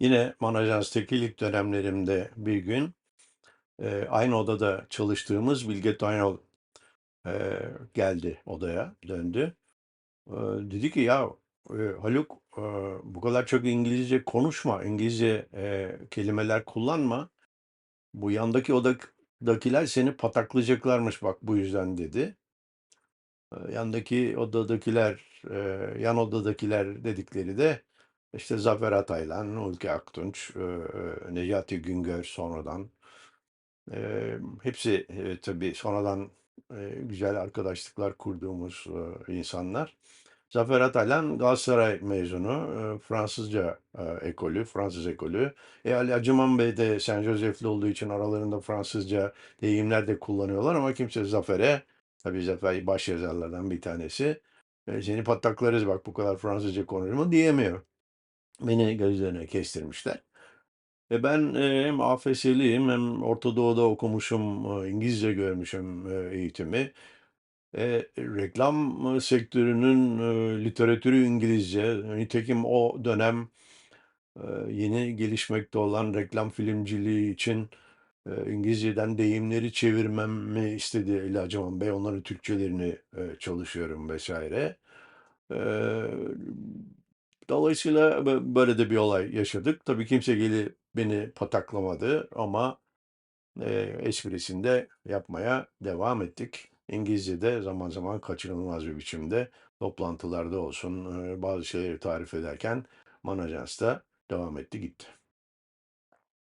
Yine Manajans'taki ilk dönemlerimde bir gün, eee, aynı odada çalıştığımız Bilge Tanyol, eee, geldi odaya, döndü. Eee, dedi ki, "Ya, eee, Haluk, eee, bu kadar çok İngilizce konuşma, İngilizce, eee, kelimeler kullanma. Bu yandaki odadakiler seni pataklayacaklarmış bak bu yüzden." dedi. Eee, yandaki odadakiler, eee, yan odadakiler dedikleri de, işte, Zafer Ataylan, Hulki Aktunç, eee, Necati Güngör sonradan. Emm, hepsi, tabii sonradan, eee, güzel arkadaşlıklar kurduğumuz, eee, insanlar. Zafer Ataylan Galatasaray mezunu, Fransızca, eee, ekolü, Fransız ekolü. E, Ali Acıman Bey de Saint Joseph'li olduğu için aralarında Fransızca deyimler de kullanıyorlar ama kimse Zafer'e, tabii Zafer başyazarlardan bir tanesi, "Seni pataklarız bak bu kadar Fransızca konuşma." diyemiyor. Beni gözlerine kestirmişler. E, ben, eee, hem AFS'liyim hem Orta Doğu'da okumuşum, eee, İngilizce görmüşüm, eee, eğitimi. Eee, reklam, sektörünün, eee, literatürü İngilizce. Nitekim o dönem, eee, yeni gelişmekte olan reklam filmciliği için, eee, İngilizceden deyimleri çevirmemi istedi Ali Acıman Bey. Onların Türkçelerini, eee, çalışıyorum vs. Eee, dolayısıyla bö böyle de bir olay yaşadık. Tabii kimse gelip beni pataklamadı ama, eee, esprisini yapmaya devam ettik. İngilizce de zaman zaman kaçınılmaz bir biçimde toplantılarda olsun, eee, bazı şeyleri tarif ederken Manajans'ta devam etti gitti.